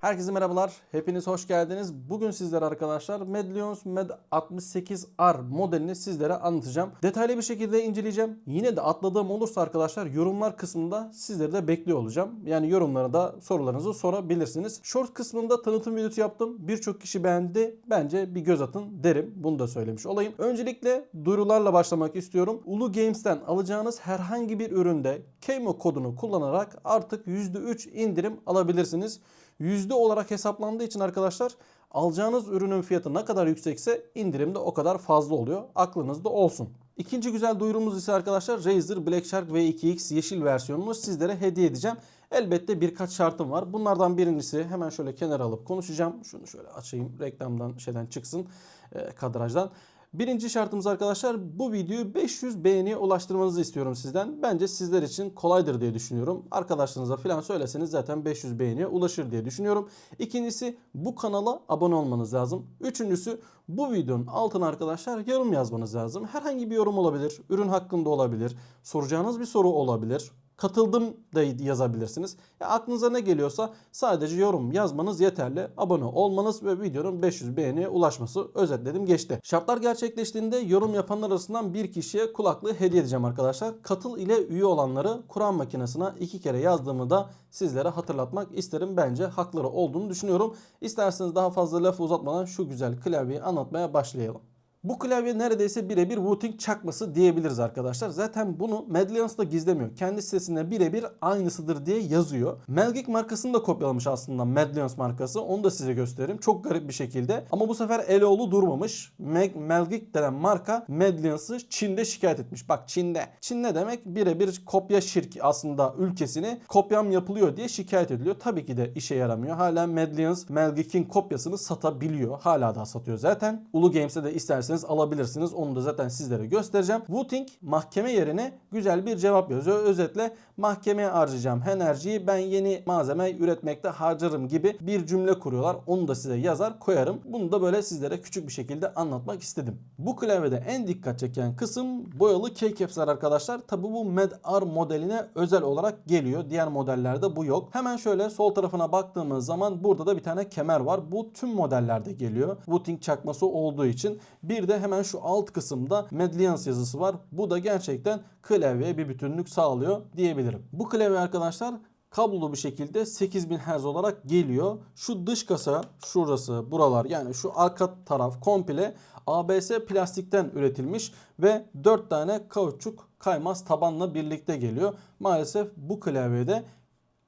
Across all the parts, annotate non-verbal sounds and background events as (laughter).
Herkese merhabalar. Hepiniz hoş geldiniz. Bugün sizlere arkadaşlar Medlions Med 68R modelini sizlere anlatacağım. Detaylı bir şekilde inceleyeceğim. Yine de atladığım olursa arkadaşlar yorumlar kısmında sizleri de bekliyor olacağım. Yani yorumlara da sorularınızı sorabilirsiniz. Short kısmında tanıtım videosu yaptım. Birçok kişi beğendi. Bence bir göz atın derim. Bunu da söylemiş olayım. Öncelikle duyurularla başlamak istiyorum. Ulu Games'ten alacağınız herhangi bir üründe Keymo kodunu kullanarak artık %3 indirim alabilirsiniz. Yüzde olarak hesaplandığı için arkadaşlar alacağınız ürünün fiyatı ne kadar yüksekse indirim de o kadar fazla oluyor. Aklınızda olsun. İkinci güzel duyurumuz ise arkadaşlar Razer Black Shark V2X yeşil versiyonunu sizlere hediye edeceğim. Elbette birkaç şartım var. Bunlardan birincisi hemen şöyle kenara alıp konuşacağım. Şunu şöyle açayım reklamdan şeyden çıksın e, kadrajdan. Birinci şartımız arkadaşlar bu videoyu 500 beğeniye ulaştırmanızı istiyorum sizden. Bence sizler için kolaydır diye düşünüyorum. Arkadaşlarınıza falan söyleseniz zaten 500 beğeniye ulaşır diye düşünüyorum. İkincisi bu kanala abone olmanız lazım. Üçüncüsü bu videonun altına arkadaşlar yorum yazmanız lazım. Herhangi bir yorum olabilir, ürün hakkında olabilir, soracağınız bir soru olabilir katıldım da yazabilirsiniz. Ya aklınıza ne geliyorsa sadece yorum yazmanız yeterli. Abone olmanız ve videonun 500 beğeniye ulaşması özetledim geçti. Şartlar gerçekleştiğinde yorum yapanlar arasından bir kişiye kulaklığı hediye edeceğim arkadaşlar. Katıl ile üye olanları Kur'an makinesine iki kere yazdığımı da sizlere hatırlatmak isterim. Bence hakları olduğunu düşünüyorum. İsterseniz daha fazla lafı uzatmadan şu güzel klavyeyi anlatmaya başlayalım. Bu klavye neredeyse birebir Wooting çakması diyebiliriz arkadaşlar. Zaten bunu Medlions da gizlemiyor. Kendi sitesinde birebir aynısıdır diye yazıyor. Melgik markasını da kopyalamış aslında Medlions markası. Onu da size göstereyim. Çok garip bir şekilde. Ama bu sefer Eloğlu durmamış. Meg Melgik denen marka Medlions'ı Çin'de şikayet etmiş. Bak Çin'de. Çin ne demek? Birebir kopya şirk aslında ülkesini kopyam yapılıyor diye şikayet ediliyor. Tabii ki de işe yaramıyor. Hala Medlions Melgik'in kopyasını satabiliyor. Hala daha satıyor zaten. Ulu Games'e de isterseniz alabilirsiniz. Onu da zaten sizlere göstereceğim. Wooting mahkeme yerine güzel bir cevap yazıyor. Özetle mahkemeye harcayacağım enerjiyi ben yeni malzeme üretmekte harcarım gibi bir cümle kuruyorlar. Onu da size yazar koyarım. Bunu da böyle sizlere küçük bir şekilde anlatmak istedim. Bu klavyede en dikkat çeken kısım boyalı keycaps'ler arkadaşlar. Tabi bu Med-R modeline özel olarak geliyor. Diğer modellerde bu yok. Hemen şöyle sol tarafına baktığımız zaman burada da bir tane kemer var. Bu tüm modellerde geliyor. Wooting çakması olduğu için. Bir de hemen şu alt kısımda Medlians yazısı var. Bu da gerçekten klavyeye bir bütünlük sağlıyor diyebilirim. Bu klavye arkadaşlar kablolu bir şekilde 8000 Hz olarak geliyor. Şu dış kasa şurası buralar yani şu arka taraf komple ABS plastikten üretilmiş ve 4 tane kauçuk kaymaz tabanla birlikte geliyor. Maalesef bu klavyede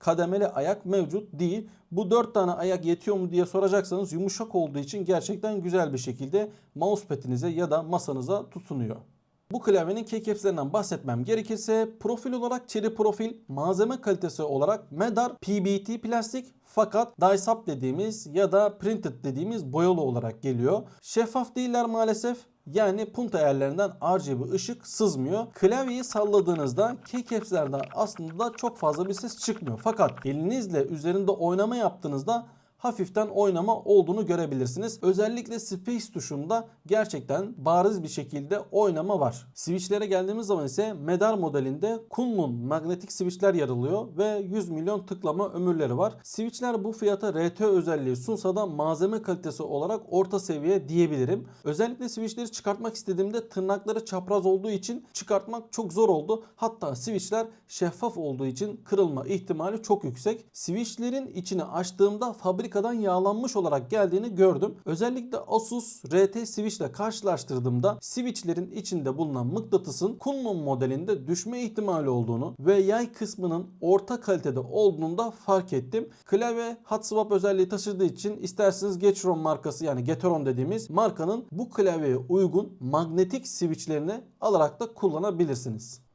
kademeli ayak mevcut değil. Bu 4 tane ayak yetiyor mu diye soracaksanız yumuşak olduğu için gerçekten güzel bir şekilde mousepad'inize ya da masanıza tutunuyor. Bu klavyenin keycapslerinden bahsetmem gerekirse profil olarak çeri profil, malzeme kalitesi olarak Medar PBT plastik fakat dye-sap dediğimiz ya da printed dediğimiz boyalı olarak geliyor. Şeffaf değiller maalesef. Yani punta yerlerinden RGB ışık sızmıyor. Klavyeyi salladığınızda keycapslerden aslında çok fazla bir ses çıkmıyor. Fakat elinizle üzerinde oynama yaptığınızda hafiften oynama olduğunu görebilirsiniz. Özellikle Space tuşunda gerçekten bariz bir şekilde oynama var. Switchlere geldiğimiz zaman ise Medar modelinde Kunlun magnetik switchler yer alıyor ve 100 milyon tıklama ömürleri var. Switchler bu fiyata RT özelliği sunsa da malzeme kalitesi olarak orta seviye diyebilirim. Özellikle switchleri çıkartmak istediğimde tırnakları çapraz olduğu için çıkartmak çok zor oldu. Hatta switchler şeffaf olduğu için kırılma ihtimali çok yüksek. Switchlerin içini açtığımda fabrik fabrikadan yağlanmış olarak geldiğini gördüm. Özellikle Asus RT Switch ile karşılaştırdığımda switchlerin içinde bulunan mıknatısın Kunlun modelinde düşme ihtimali olduğunu ve yay kısmının orta kalitede olduğunu da fark ettim. Klavye hot swap özelliği taşıdığı için isterseniz Getron markası yani Getron dediğimiz markanın bu klavyeye uygun magnetik switchlerini alarak da kullanabilirsiniz.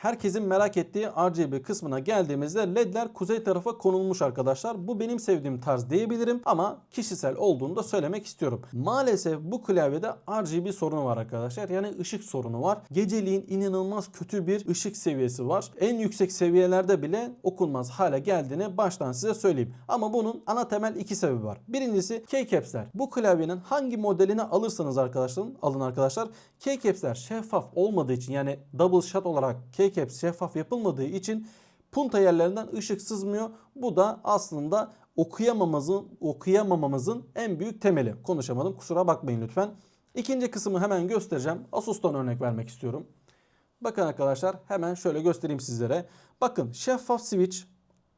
Herkesin merak ettiği RGB kısmına geldiğimizde ledler kuzey tarafa konulmuş arkadaşlar. Bu benim sevdiğim tarz diyebilirim ama kişisel olduğunu da söylemek istiyorum. Maalesef bu klavyede RGB sorunu var arkadaşlar. Yani ışık sorunu var. Geceliğin inanılmaz kötü bir ışık seviyesi var. En yüksek seviyelerde bile okunmaz hale geldiğini baştan size söyleyeyim. Ama bunun ana temel iki sebebi var. Birincisi keycaps'ler. Bu klavyenin hangi modelini alırsanız arkadaşlar alın arkadaşlar. Keycaps'ler şeffaf olmadığı için yani double shot olarak keycaps şeffaf yapılmadığı için punta yerlerinden ışık sızmıyor. Bu da aslında okuyamamamızın okuyamamamızın en büyük temeli. Konuşamadım kusura bakmayın lütfen. İkinci kısmı hemen göstereceğim. Asus'tan örnek vermek istiyorum. Bakın arkadaşlar hemen şöyle göstereyim sizlere. Bakın şeffaf switch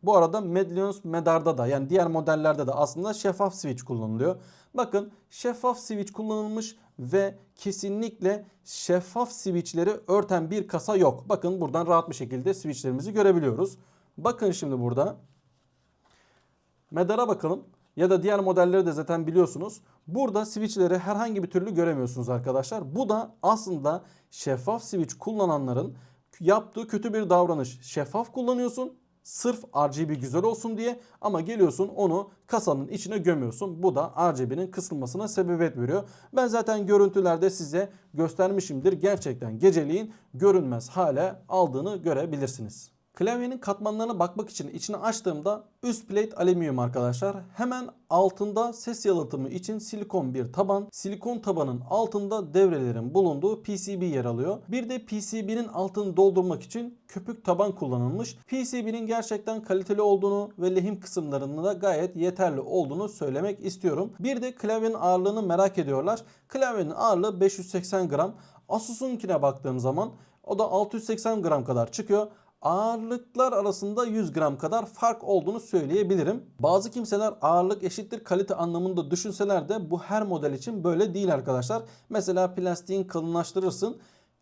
bu arada Medlions Medar'da da yani diğer modellerde de aslında şeffaf switch kullanılıyor. Bakın şeffaf switch kullanılmış ve kesinlikle şeffaf switchleri örten bir kasa yok. Bakın buradan rahat bir şekilde switchlerimizi görebiliyoruz. Bakın şimdi burada Medar'a bakalım ya da diğer modelleri de zaten biliyorsunuz. Burada switchleri herhangi bir türlü göremiyorsunuz arkadaşlar. Bu da aslında şeffaf switch kullananların yaptığı kötü bir davranış. Şeffaf kullanıyorsun sırf RGB güzel olsun diye ama geliyorsun onu kasanın içine gömüyorsun. Bu da RGB'nin kısılmasına sebebiyet veriyor. Ben zaten görüntülerde size göstermişimdir. Gerçekten geceliğin görünmez hale aldığını görebilirsiniz. Klavyenin katmanlarına bakmak için içini açtığımda üst plate alüminyum arkadaşlar. Hemen altında ses yalıtımı için silikon bir taban. Silikon tabanın altında devrelerin bulunduğu PCB yer alıyor. Bir de PCB'nin altını doldurmak için köpük taban kullanılmış. PCB'nin gerçekten kaliteli olduğunu ve lehim kısımlarının da gayet yeterli olduğunu söylemek istiyorum. Bir de klavyenin ağırlığını merak ediyorlar. Klavyenin ağırlığı 580 gram. Asus'unkine baktığım zaman o da 680 gram kadar çıkıyor ağırlıklar arasında 100 gram kadar fark olduğunu söyleyebilirim. Bazı kimseler ağırlık eşittir kalite anlamında düşünseler de bu her model için böyle değil arkadaşlar. Mesela plastiğin kalınlaştırırsın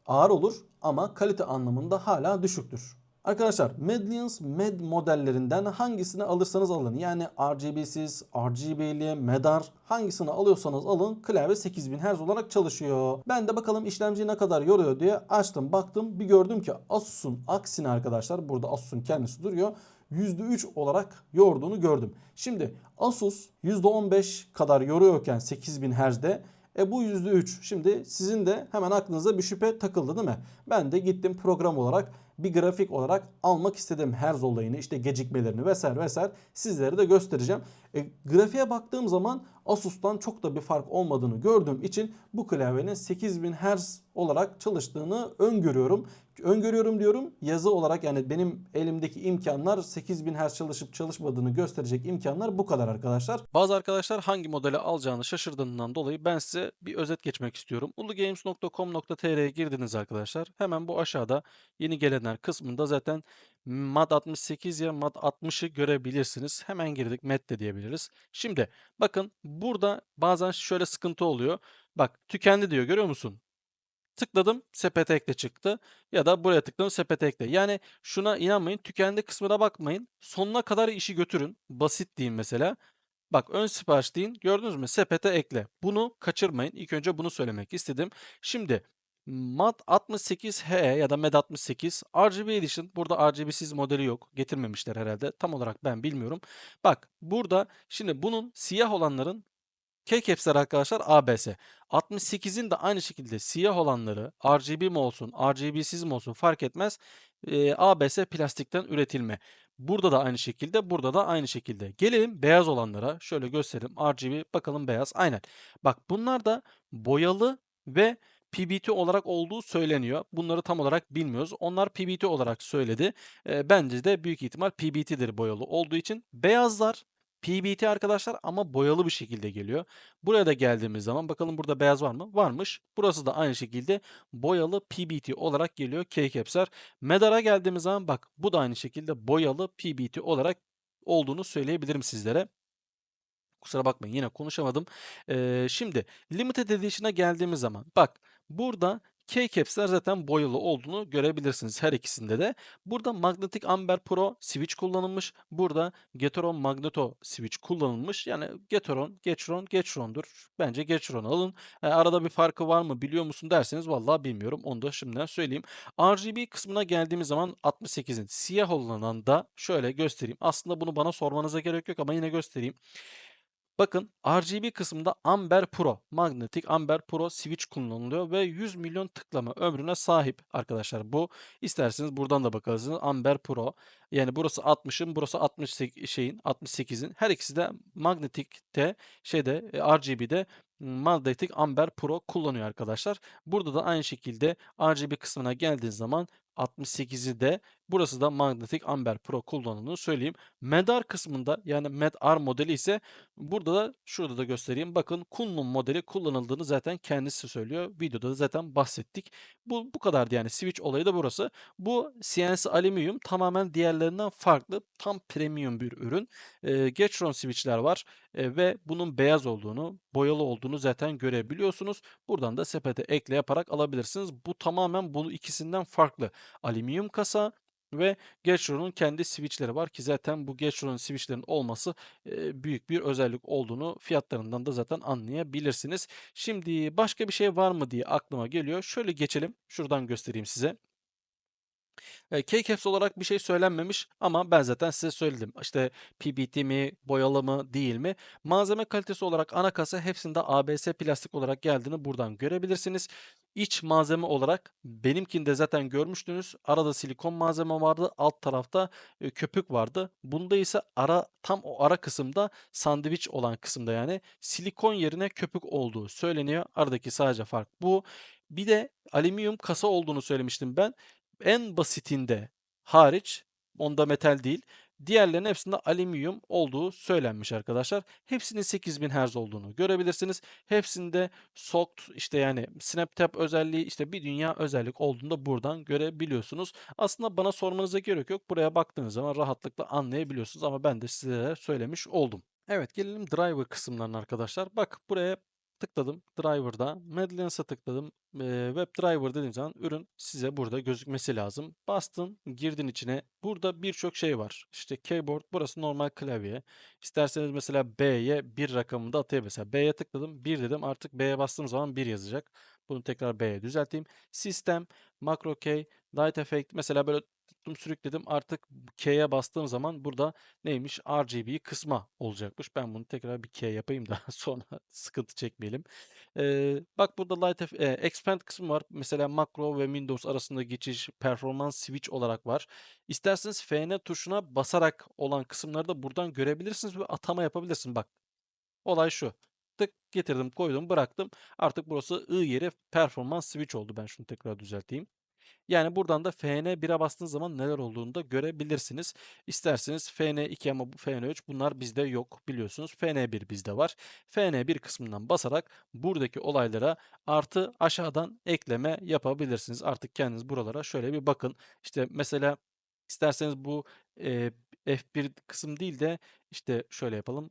ağır olur ama kalite anlamında hala düşüktür. Arkadaşlar Medlions Med modellerinden hangisini alırsanız alın. Yani RGB'siz, RGB'li, Medar hangisini alıyorsanız alın. Klavye 8000 Hz olarak çalışıyor. Ben de bakalım işlemci ne kadar yoruyor diye açtım baktım. Bir gördüm ki Asus'un aksine arkadaşlar burada Asus'un kendisi duruyor. %3 olarak yorduğunu gördüm. Şimdi Asus %15 kadar yoruyorken 8000 Hz'de e bu %3. Şimdi sizin de hemen aklınıza bir şüphe takıldı değil mi? Ben de gittim program olarak bir grafik olarak almak istedim herz olayını işte gecikmelerini vesaire vesaire sizlere de göstereceğim. E, grafiğe baktığım zaman Asus'tan çok da bir fark olmadığını gördüğüm için bu klavyenin 8000 Hz olarak çalıştığını öngörüyorum. Öngörüyorum diyorum yazı olarak yani benim elimdeki imkanlar 8000 Hz çalışıp çalışmadığını gösterecek imkanlar bu kadar arkadaşlar. Bazı arkadaşlar hangi modeli alacağını şaşırdığından dolayı ben size bir özet geçmek istiyorum. ulugames.com.tr'ye girdiniz arkadaşlar. Hemen bu aşağıda yeni gelenler kısmında zaten MAD 68 ya MAD 60'ı görebilirsiniz. Hemen girdik MED de diyebiliriz. Şimdi bakın burada bazen şöyle sıkıntı oluyor. Bak tükendi diyor görüyor musun? Tıkladım sepete ekle çıktı. Ya da buraya tıkladım sepete ekle. Yani şuna inanmayın tükendi kısmına bakmayın. Sonuna kadar işi götürün. Basit deyin mesela. Bak ön sipariş deyin. Gördünüz mü? Sepete ekle. Bunu kaçırmayın. İlk önce bunu söylemek istedim. Şimdi MAD 68H ya da MED 68 RGB Edition. Burada RGB'siz modeli yok. Getirmemişler herhalde. Tam olarak ben bilmiyorum. Bak burada şimdi bunun siyah olanların Keycaps'ler arkadaşlar ABS. 68'in de aynı şekilde siyah olanları RGB mi olsun, RGB'siz mi olsun fark etmez. E, ABS plastikten üretilme. Burada da aynı şekilde, burada da aynı şekilde. Gelelim beyaz olanlara. Şöyle göstereyim. RGB bakalım beyaz. Aynen. Bak bunlar da boyalı ve PBT olarak olduğu söyleniyor. Bunları tam olarak bilmiyoruz. Onlar PBT olarak söyledi. E, bence de büyük ihtimal PBT'dir boyalı olduğu için. Beyazlar PBT arkadaşlar ama boyalı bir şekilde geliyor. Buraya da geldiğimiz zaman bakalım burada beyaz var mı? Varmış. Burası da aynı şekilde boyalı PBT olarak geliyor Keycaps'ler. Medar'a geldiğimiz zaman bak bu da aynı şekilde boyalı PBT olarak olduğunu söyleyebilirim sizlere. Kusura bakmayın yine konuşamadım. Ee, şimdi Limited Edition'a geldiğimiz zaman bak burada Keycaps'ler zaten boyalı olduğunu görebilirsiniz her ikisinde de. Burada Magnetic Amber Pro switch kullanılmış. Burada Gateron Magneto switch kullanılmış. Yani Gateron, Gateron, Gateron'dur. Bence Gateron alın. E, arada bir farkı var mı biliyor musun derseniz vallahi bilmiyorum. Onu da şimdiden söyleyeyim. RGB kısmına geldiğimiz zaman 68'in siyah olanında şöyle göstereyim. Aslında bunu bana sormanıza gerek yok ama yine göstereyim. Bakın RGB kısmında Amber Pro, Magnetic Amber Pro switch kullanılıyor ve 100 milyon tıklama ömrüne sahip arkadaşlar bu. İsterseniz buradan da bakarsınız Amber Pro. Yani burası 60'ın, burası 68 şeyin, 68'in. Her ikisi de Magnetic'te şeyde e, RGB'de Magnetic Amber Pro kullanıyor arkadaşlar. Burada da aynı şekilde RGB kısmına geldiğiniz zaman 68'i de burası da Magnetic Amber Pro kullanıldığını söyleyeyim. Medar kısmında yani Med-R modeli ise burada da şurada da göstereyim. Bakın Kunlun modeli kullanıldığını zaten kendisi söylüyor. Videoda da zaten bahsettik. Bu bu kadardı yani switch olayı da burası. Bu CNC alüminyum tamamen diğerlerinden farklı. Tam premium bir ürün. Ee, Getron switchler var e, ve bunun beyaz olduğunu, boyalı olduğunu zaten görebiliyorsunuz. Buradan da sepete ekle yaparak alabilirsiniz. Bu tamamen bu ikisinden farklı. Alüminyum kasa ve Getron'un kendi switchleri var ki zaten bu Getron'un switchlerin olması büyük bir özellik olduğunu fiyatlarından da zaten anlayabilirsiniz. Şimdi başka bir şey var mı diye aklıma geliyor. Şöyle geçelim. Şuradan göstereyim size. Keycaps olarak bir şey söylenmemiş ama ben zaten size söyledim. İşte PBT mi, boyalı mı, değil mi? Malzeme kalitesi olarak ana kasa hepsinde ABS plastik olarak geldiğini buradan görebilirsiniz. İç malzeme olarak benimkinde zaten görmüştünüz. Arada silikon malzeme vardı. Alt tarafta köpük vardı. Bunda ise ara tam o ara kısımda sandviç olan kısımda yani silikon yerine köpük olduğu söyleniyor. Aradaki sadece fark bu. Bir de alüminyum kasa olduğunu söylemiştim ben en basitinde hariç onda metal değil. Diğerlerinin hepsinde alüminyum olduğu söylenmiş arkadaşlar. Hepsinin 8000 Hz olduğunu görebilirsiniz. Hepsinde soft işte yani SnapTap özelliği işte bir dünya özellik olduğunu da buradan görebiliyorsunuz. Aslında bana sormanıza gerek yok. Buraya baktığınız zaman rahatlıkla anlayabiliyorsunuz ama ben de size söylemiş oldum. Evet gelelim driver kısımlarına arkadaşlar. Bak buraya tıkladım driver'da. Medlins'a tıkladım. Web driver dediğim zaman ürün size burada gözükmesi lazım. Bastın, girdin içine. Burada birçok şey var. İşte keyboard, burası normal klavye. İsterseniz mesela B'ye bir rakamını da atayım. Mesela B'ye tıkladım, 1 dedim. Artık B'ye bastığım zaman 1 yazacak. Bunu tekrar B'ye düzelteyim. Sistem, makro key, light effect. Mesela böyle tuttum sürükledim. Artık K'ye bastığım zaman burada neymiş? RGB'yi kısma olacakmış. Ben bunu tekrar bir K yapayım da (laughs) sonra sıkıntı çekmeyelim. Ee, bak burada Light F- e, Expand kısmı var. Mesela Macro ve Windows arasında geçiş performans switch olarak var. İsterseniz FN tuşuna basarak olan kısımları da buradan görebilirsiniz ve atama yapabilirsiniz. Bak olay şu. Tık getirdim koydum bıraktım. Artık burası I yeri performans switch oldu. Ben şunu tekrar düzelteyim. Yani buradan da FN1'e bastığınız zaman neler olduğunu da görebilirsiniz. İsterseniz FN2 ama bu FN3 bunlar bizde yok biliyorsunuz. FN1 bizde var. FN1 kısmından basarak buradaki olaylara artı aşağıdan ekleme yapabilirsiniz. Artık kendiniz buralara şöyle bir bakın. İşte mesela isterseniz bu e, F1 kısım değil de işte şöyle yapalım.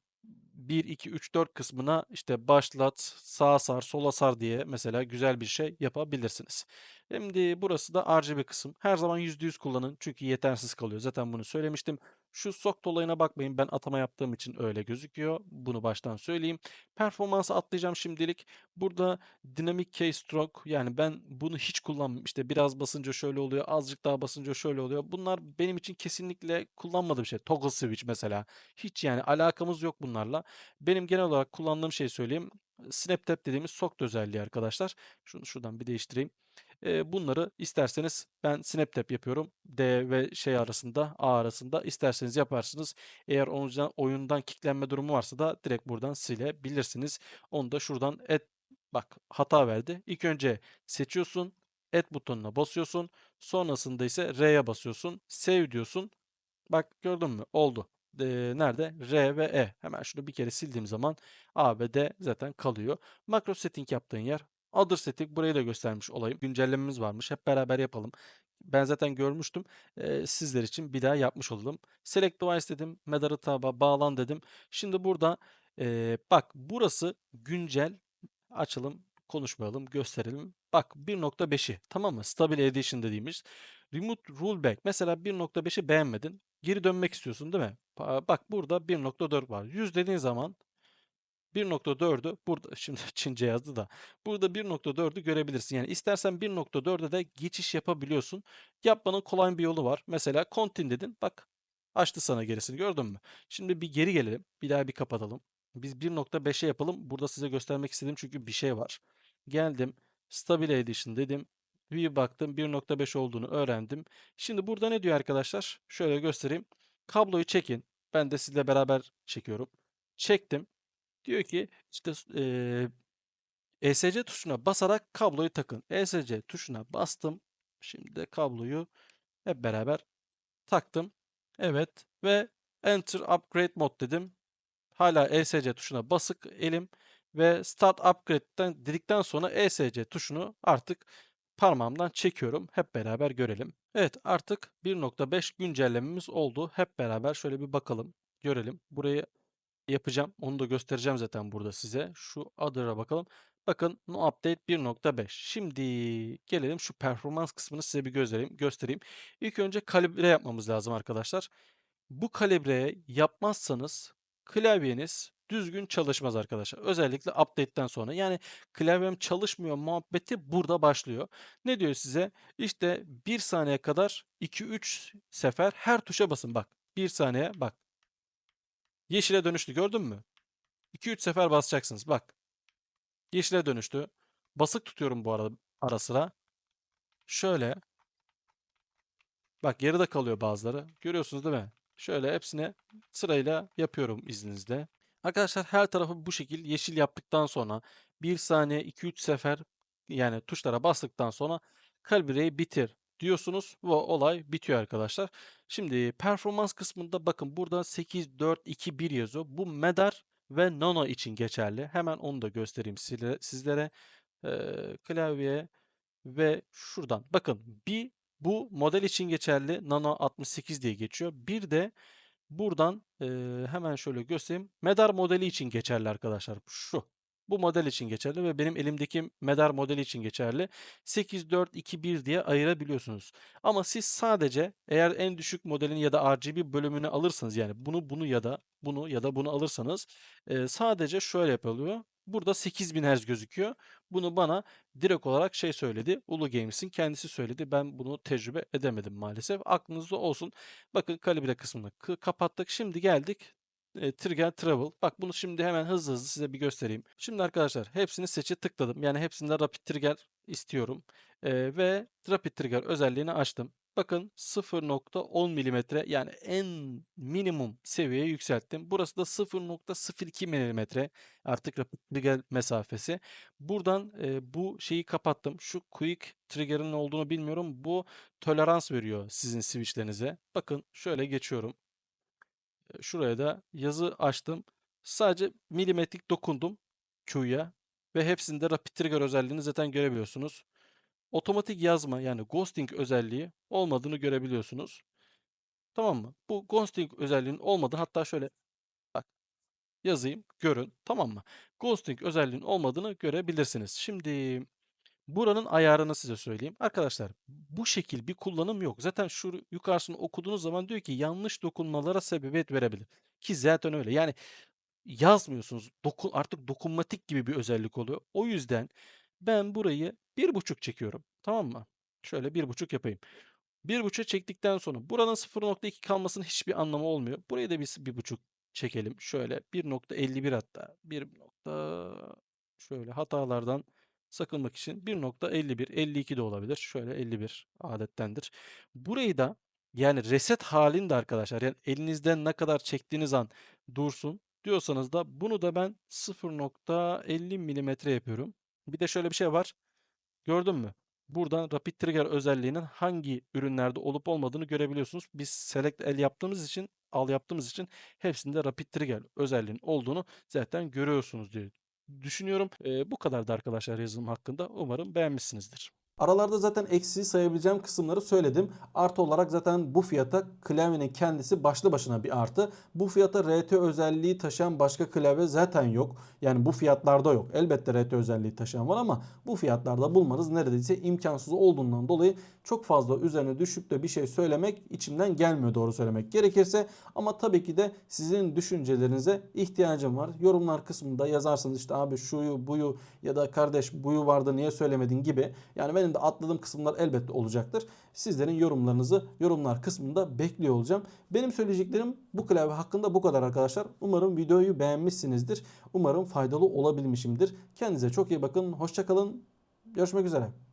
1, 2, 3, 4 kısmına işte başlat, sağa sar, sola sar diye mesela güzel bir şey yapabilirsiniz. Şimdi burası da RGB kısım. Her zaman %100 kullanın çünkü yetersiz kalıyor. Zaten bunu söylemiştim. Şu sokt olayına bakmayın. Ben atama yaptığım için öyle gözüküyor. Bunu baştan söyleyeyim. Performansı atlayacağım şimdilik. Burada Dynamic Keystroke yani ben bunu hiç kullanmam. İşte biraz basınca şöyle oluyor. Azıcık daha basınca şöyle oluyor. Bunlar benim için kesinlikle kullanmadığım şey. Toggle Switch mesela. Hiç yani alakamız yok bunlarla. Benim genel olarak kullandığım şey söyleyeyim. SnapTap dediğimiz sokt özelliği arkadaşlar. Şunu şuradan bir değiştireyim. Eee, bunları isterseniz ben SnapTap yapıyorum. D ve şey arasında, A arasında isterseniz yaparsınız. Eğer oyundan, oyundan kicklenme durumu varsa da direkt buradan silebilirsiniz. Onu da şuradan et bak hata verdi. İlk önce seçiyorsun. Et butonuna basıyorsun. Sonrasında ise R'ye basıyorsun. Save diyorsun. Bak gördün mü? Oldu. Eee, nerede? R ve E. Hemen şunu bir kere sildiğim zaman A ve D zaten kalıyor. Makro setting yaptığın yer Other setting burayı da göstermiş olayım. Güncellememiz varmış. Hep beraber yapalım. Ben zaten görmüştüm. Eee, sizler için bir daha yapmış olalım. Select device dedim. Medarı taba bağlan dedim. Şimdi burada eee, bak burası güncel açalım. konuşmayalım, gösterelim. Bak 1.5'i tamam mı? Stable Edition dediğimiz Remote Rollback. Mesela 1.5'i beğenmedin. Geri dönmek istiyorsun değil mi? Bak burada 1.4 var. 100 dediğin zaman 1.4'ü burada (laughs) şimdi Çince yazdı da burada 1.4'ü görebilirsin. Yani istersen 1.4'e de geçiş yapabiliyorsun. Yapmanın kolay bir yolu var. Mesela Continue dedin. Bak açtı sana gerisini gördün mü? Şimdi bir geri gelelim. Bir daha bir kapatalım. Biz 1.5'e yapalım. Burada size göstermek istediğim çünkü bir şey var. Geldim. Stable Edition dedim. Bir baktım 1.5 olduğunu öğrendim. Şimdi burada ne diyor arkadaşlar? Şöyle göstereyim. Kabloyu çekin. Ben de sizle beraber çekiyorum. Çektim. Diyor ki işte eee ESC tuşuna basarak kabloyu takın. ESC tuşuna bastım. Şimdi de kabloyu hep beraber taktım. Evet ve Enter Upgrade Mode dedim. Hala ESC tuşuna basık elim ve Start Upgrade'den dedikten sonra ESC tuşunu artık parmağımdan çekiyorum. Hep beraber görelim. Evet artık 1.5 güncellememiz oldu. Hep beraber şöyle bir bakalım, görelim. Burayı yapacağım. Onu da göstereceğim zaten burada size. Şu Other'a bakalım. Bakın no update 1.5. Şimdi gelelim şu performans kısmını size bir göstereyim. göstereyim. İlk önce kalibre yapmamız lazım arkadaşlar. Bu kalibreyi yapmazsanız klavyeniz düzgün çalışmaz arkadaşlar. Özellikle update'ten sonra. Yani klavyem çalışmıyor muhabbeti burada başlıyor. Ne diyor size? İşte 1 saniye kadar 2-3 sefer her tuşa basın. Bak 1 saniye bak. Yeşile dönüştü gördün mü? 2-3 sefer basacaksınız. Bak. Yeşile dönüştü. Basık tutuyorum bu arada ara sıra. Şöyle. Bak yarıda kalıyor bazıları. Görüyorsunuz değil mi? Şöyle hepsini sırayla yapıyorum izninizle. Arkadaşlar her tarafı bu şekil yeşil yaptıktan sonra 1 saniye 2-3 sefer yani tuşlara bastıktan sonra kalibreyi bitir diyorsunuz ve olay bitiyor arkadaşlar. Şimdi performans kısmında bakın burada 8, 4, 2, 1 yazıyor. Bu Medar ve Nano için geçerli. Hemen onu da göstereyim sizlere. Ee, klavye ve şuradan bakın bir bu model için geçerli Nano 68 diye geçiyor. Bir de buradan e, hemen şöyle göstereyim. Medar modeli için geçerli arkadaşlar. Şu. Bu model için geçerli ve benim elimdeki Medar modeli için geçerli. 8, 4, 2, 1 diye ayırabiliyorsunuz. Ama siz sadece eğer en düşük modelin ya da RGB bölümünü alırsanız yani bunu bunu ya da bunu ya da bunu alırsanız e, sadece şöyle yapılıyor. Burada 8000 Hz gözüküyor. Bunu bana direkt olarak şey söyledi. Ulu Games'in kendisi söyledi. Ben bunu tecrübe edemedim maalesef. Aklınızda olsun. Bakın kalibre kısmını kapattık. Şimdi geldik e, Trigger Travel. Bak bunu şimdi hemen hızlı hızlı size bir göstereyim. Şimdi arkadaşlar hepsini seçe tıkladım. Yani hepsinde Rapid Trigger istiyorum. E, ve Rapid Trigger özelliğini açtım. Bakın 0.10 milimetre yani en minimum seviyeye yükselttim. Burası da 0.02 milimetre artık rapid trigger mesafesi. Buradan e, bu şeyi kapattım. Şu quick trigger'ın olduğunu bilmiyorum. Bu tolerans veriyor sizin switchlerinize. Bakın şöyle geçiyorum. Şuraya da yazı açtım. Sadece milimetrik dokundum Q'ya ve hepsinde rapid trigger özelliğini zaten görebiliyorsunuz. Otomatik yazma yani ghosting özelliği olmadığını görebiliyorsunuz. Tamam mı? Bu ghosting özelliğinin olmadığı hatta şöyle bak yazayım görün tamam mı? Ghosting özelliğinin olmadığını görebilirsiniz. Şimdi buranın ayarını size söyleyeyim. Arkadaşlar bu şekil bir kullanım yok. Zaten şu yukarısını okuduğunuz zaman diyor ki yanlış dokunmalara sebebiyet verebilir. Ki zaten öyle. Yani yazmıyorsunuz. Dokun, artık dokunmatik gibi bir özellik oluyor. O yüzden ben burayı bir buçuk çekiyorum. Tamam mı? Şöyle bir buçuk yapayım. Bir buçuk çektikten sonra buranın 0.2 kalmasının hiçbir anlamı olmuyor. Burayı da biz bir buçuk çekelim. Şöyle 1.51 hatta. 1. nokta- Şöyle hatalardan sakınmak için 1.51, 52 de olabilir. Şöyle 51 adettendir. Burayı da yani reset halinde arkadaşlar yani elinizden ne kadar çektiğiniz an dursun diyorsanız da bunu da ben 0.50 milimetre yapıyorum. Bir de şöyle bir şey var. Gördün mü? Buradan Rapid Trigger özelliğinin hangi ürünlerde olup olmadığını görebiliyorsunuz. Biz Select el yaptığımız için, al yaptığımız için hepsinde Rapid Trigger özelliğinin olduğunu zaten görüyorsunuz diye düşünüyorum. Ee, bu kadar da arkadaşlar yazılım hakkında. Umarım beğenmişsinizdir. Aralarda zaten eksiği sayabileceğim kısımları söyledim. Artı olarak zaten bu fiyata klavyenin kendisi başlı başına bir artı. Bu fiyata RT özelliği taşıyan başka klavye zaten yok. Yani bu fiyatlarda yok. Elbette RT özelliği taşıyan var ama bu fiyatlarda bulmanız neredeyse imkansız olduğundan dolayı çok fazla üzerine düşüp de bir şey söylemek içimden gelmiyor doğru söylemek gerekirse. Ama tabii ki de sizin düşüncelerinize ihtiyacım var. Yorumlar kısmında yazarsanız işte abi şuyu buyu ya da kardeş buyu vardı niye söylemedin gibi. Yani benim de atladığım kısımlar elbette olacaktır. Sizlerin yorumlarınızı yorumlar kısmında bekliyor olacağım. Benim söyleyeceklerim bu klavye hakkında bu kadar arkadaşlar. Umarım videoyu beğenmişsinizdir. Umarım faydalı olabilmişimdir. Kendinize çok iyi bakın. Hoşçakalın. Görüşmek üzere.